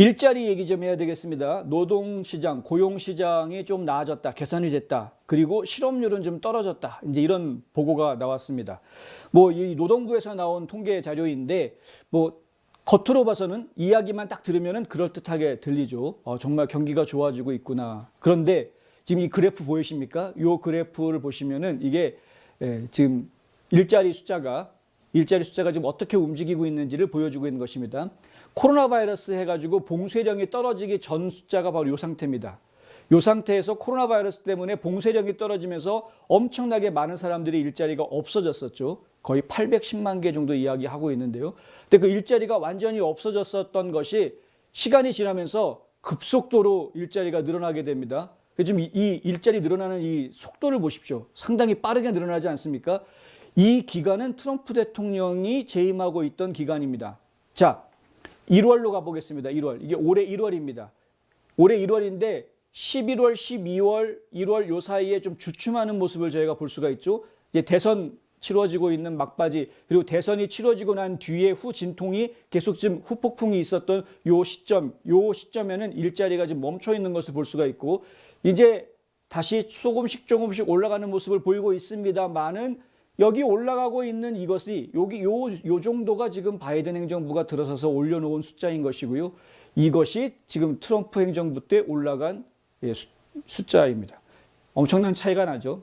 일자리 얘기 좀 해야 되겠습니다. 노동시장, 고용시장이 좀 나아졌다, 개선이 됐다. 그리고 실업률은 좀 떨어졌다. 이제 이런 보고가 나왔습니다. 뭐 이 노동부에서 나온 통계 자료인데 뭐 겉으로 봐서는 이야기만 딱 들으면은 그럴듯하게 들리죠. 어, 정말 경기가 좋아지고 있구나. 그런데 지금 이 그래프 보이십니까? 이 그래프를 보시면은 이게 예, 지금 일자리 숫자가 일자리 숫자가 지금 어떻게 움직이고 있는지를 보여주고 있는 것입니다. 코로나 바이러스 해가지고 봉쇄령이 떨어지기 전 숫자가 바로 이 상태입니다. 이 상태에서 코로나 바이러스 때문에 봉쇄령이 떨어지면서 엄청나게 많은 사람들이 일자리가 없어졌었죠. 거의 810만 개 정도 이야기하고 있는데요. 근데 그 일자리가 완전히 없어졌었던 것이 시간이 지나면서 급속도로 일자리가 늘어나게 됩니다. 지금 이- 이 일자리 늘어나는 이 속도를 보십시오. 상당히 빠르게 늘어나지 않습니까? 이 기간은 트럼프 대통령이 재임하고 있던 기간입니다. 자, 1월로 가보겠습니다. 1월. 이게 올해 1월입니다. 올해 1월인데 11월, 12월, 1월 요 사이에 좀 주춤하는 모습을 저희가 볼 수가 있죠. 이제 대선 치러지고 있는 막바지 그리고 대선이 치러지고 난 뒤에 후 진통이 계속 좀 후폭풍이 있었던 요 시점, 요 시점에는 일자리가 지금 멈춰 있는 것을 볼 수가 있고 이제 다시 조금씩 조금씩 올라가는 모습을 보이고 있습니다만은 여기 올라가고 있는 이것이 여기 요, 요 정도가 지금 바이든 행정부가 들어서서 올려놓은 숫자인 것이고요. 이것이 지금 트럼프 행정부 때 올라간 예, 수- 숫자입니다. 엄청난 차이가 나죠.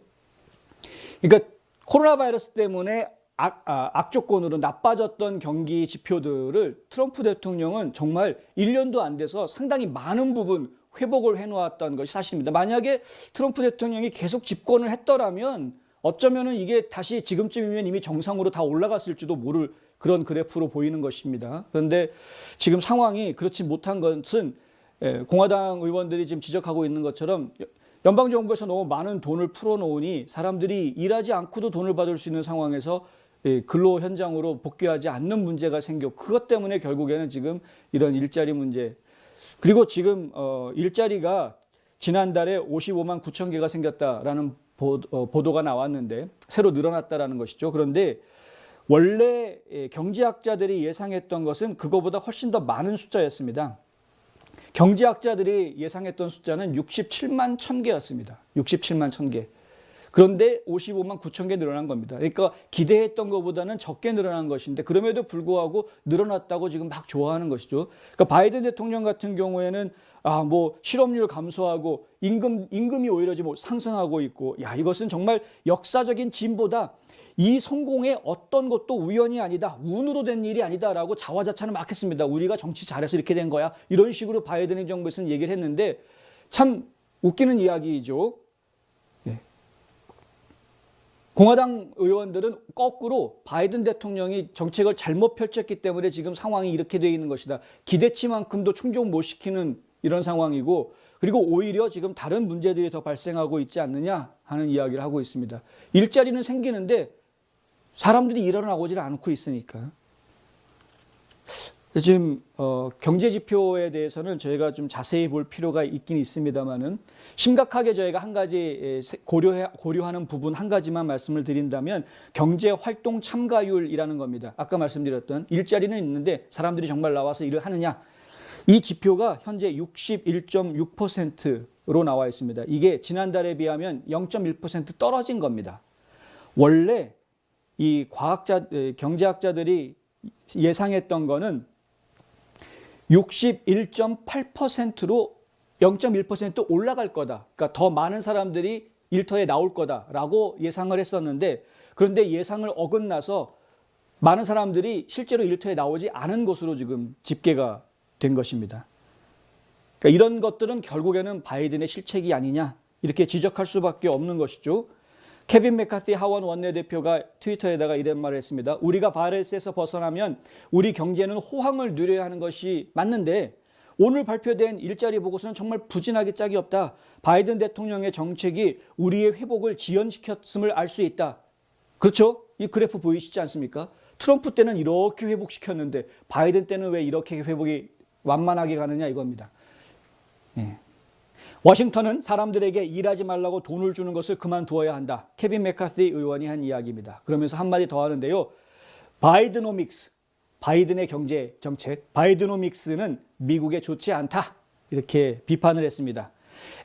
그러니까 코로나 바이러스 때문에 악, 아, 악조건으로 나빠졌던 경기 지표들을 트럼프 대통령은 정말 1년도 안 돼서 상당히 많은 부분 회복을 해놓았던 것이 사실입니다. 만약에 트럼프 대통령이 계속 집권을 했더라면 어쩌면은 이게 다시 지금쯤이면 이미 정상으로 다 올라갔을지도 모를 그런 그래프로 보이는 것입니다. 그런데 지금 상황이 그렇지 못한 것은 예, 공화당 의원들이 지금 지적하고 있는 것처럼 연방 정부에서 너무 많은 돈을 풀어놓으니 사람들이 일하지 않고도 돈을 받을 수 있는 상황에서 예, 근로 현장으로 복귀하지 않는 문제가 생겨 그것 때문에 결국에는 지금 이런 일자리 문제 그리고 지금 어, 일자리가 지난달에 55만 9천 개가 생겼다라는 보, 어, 보도가 나왔는데 새로 늘어났다라는 것이죠. 그런데 원래 예, 경제학자들이 예상했던 것은 그거보다 훨씬 더 많은 숫자였습니다. 경제학자들이 예상했던 숫자는 67만 1000개였습니다. 67만 1000개. 그런데 55만 9천 개 늘어난 겁니다. 그러니까 기대했던 것보다는 적게 늘어난 것인데 그럼에도 불구하고 늘어났다고 지금 막 좋아하는 것이죠. 그러니까 바이든 대통령 같은 경우에는 아 뭐 실업률 감소하고 임금 임금이 오히려 지금 상승하고 있고 야 이것은 정말 역사적인 진보다 이 성공의 어떤 것도 우연이 아니다. 운으로 된 일이 아니다라고 자화자찬을 막 했습니다. 우리가 정치 잘해서 이렇게 된 거야. 이런 식으로 바이든 행정부에서는 얘기를 했는데 참 웃기는 이야기죠. 예. 공화당 의원들은 거꾸로 바이든 대통령이 정책을 잘못 펼쳤기 때문에 지금 상황이 이렇게 되어 있는 것이다. 기대치만큼도 충족 못 시키는 이런 상황이고 그리고 오히려 지금 다른 문제들이 더 발생하고 있지 않느냐 하는 이야기를 하고 있습니다. 일자리는 생기는데 사람들이 일어나고질 않고 있으니까. 지금 어, 경제 지표에 대해서는 저희가 좀 자세히 볼 필요가 있긴 있습니다만은 심각하게 저희가 한 가지 고려해, 고려하는 부분 한 가지만 말씀을 드린다면 경제 활동 참가율이라는 겁니다. 아까 말씀드렸던 일자리는 있는데 사람들이 정말 나와서 일을 하느냐? 이 지표가 현재 61.6%로 나와 있습니다. 이게 지난달에 비하면 0.1% 떨어진 겁니다. 원래 이 과학자 에, 경제학자들이 예상했던 거는 61.8%로 0.1% 올라갈 거다. 그러니까 더 많은 사람들이 일터에 나올 거다라고 예상을 했었는데 그런데 예상을 어긋나서 많은 사람들이 실제로 일터에 나오지 않은 것으로 지금 집계가 된 것입니다. 그러니까 이런 것들은 결국에는 바이든의 실책이 아니냐 이렇게 지적할 수밖에 없는 것이죠. 케빈 메카티 하원 원내대표가 트위터에다가 이런 말을 했습니다. 우리가 바이러스에서 벗어나면 우리 경제는 호황을 누려야 하는 것이 맞는데 오늘 발표된 일자리 보고서는 정말 부진하게 짝이 없다. 바이든 대통령의 정책이 우리의 회복을 지연시켰음을 알 수 있다. 그렇죠? 이 그래프 보이시지 않습니까? 트럼프 때는 이렇게 회복시켰는데 바이든 때는 왜 이렇게 회복이 완만하게 가느냐 이겁니다. 예. 워싱턴은 사람들에게 일하지 말라고 돈을 주는 것을 그만두어야 한다. 케빈 메카시 의원이 한 이야기입니다. 그러면서 한마디 더 하는데요. 바이드노믹스, 바이든의 경제 정책, 바이드노믹스는 미국에 좋지 않다. 이렇게 비판을 했습니다.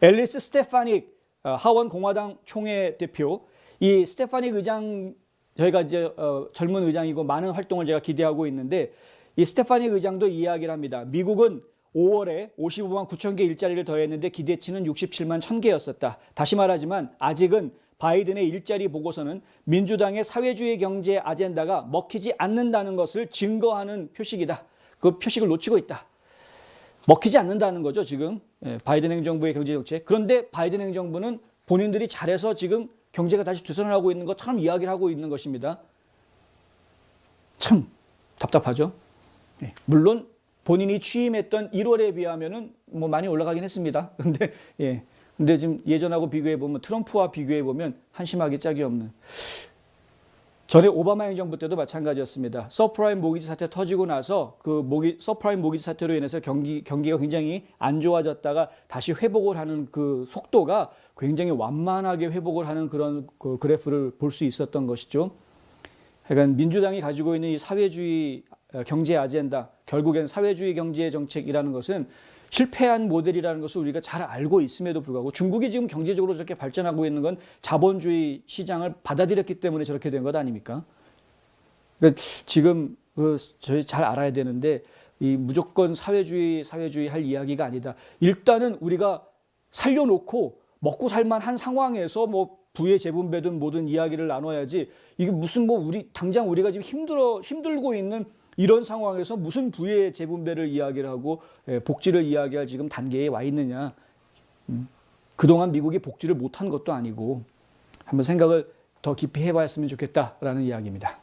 앨리스 스테파닉 어, 하원 공화당 총회 대표 이 스테파닉 의장 저희가 이제 어, 젊은 의장이고 많은 활동을 제가 기대하고 있는데 이 스테파닉 의장도 이야기를 합니다. 미국은 5월에 55만 9천 개 일자리를 더했는데 기대치는 67만 1천 개였었다. 다시 말하지만 아직은 바이든의 일자리 보고서는 민주당의 사회주의 경제 아젠다가 먹히지 않는다는 것을 증거하는 표식이다. 그 표식을 놓치고 있다. 먹히지 않는다는 거죠, 지금. 예, 바이든 행정부의 경제 정책. 그런데 바이든 행정부는 본인들이 잘해서 지금 경제가 다시 되선을 하고 있는 것처럼 이야기를 하고 있는 것입니다. 참 답답하죠. 예, 물론 본인이 취임했던 1월에 비하면은 뭐 많이 올라가긴 했습니다. 근데 예. 근데 지금 예전하고 비교해 보면 트럼프와 비교해 보면 한심하게 짝이 없는 전에 오바마 행정부 때도 마찬가지였습니다. 서프라임 모기지 사태 터지고 나서 그 모기 서프라임 모기지 사태로 인해서 경기 경기가 굉장히 안 좋아졌다가 다시 회복을 하는 그 속도가 굉장히 완만하게 회복을 하는 그런 그 그래프를 볼 수 있었던 것이죠. 그러니까 민주당이 가지고 있는 이 사회주의 어, 경제 아젠다, 결국엔 사회주의 경제 정책이라는 것은 실패한 모델이라는 것을 우리가 잘 알고 있음에도 불구하고 중국이 지금 경제적으로 저렇게 발전하고 있는 건 자본주의 시장을 받아들였기 때문에 저렇게 된 것 아닙니까? 그러니까 지금 그 저희 잘 알아야 되는데 이 무조건 사회주의 사회주의 할 이야기가 아니다. 일단은 우리가 살려놓고 먹고 살만한 상황에서 뭐 부의 재분배든 뭐든 이야기를 나눠야지 이게 무슨 뭐 우리 당장 우리가 지금 힘들어 힘들고 있는 이런 상황에서 무슨 부의 재분배를 이야기를 하고 예, 복지를 이야기할 지금 단계에 와 있느냐. 음, 그동안 미국이 복지를 못한 것도 아니고 한번 생각을 더 깊이 해봤으면 좋겠다라는 이야기입니다.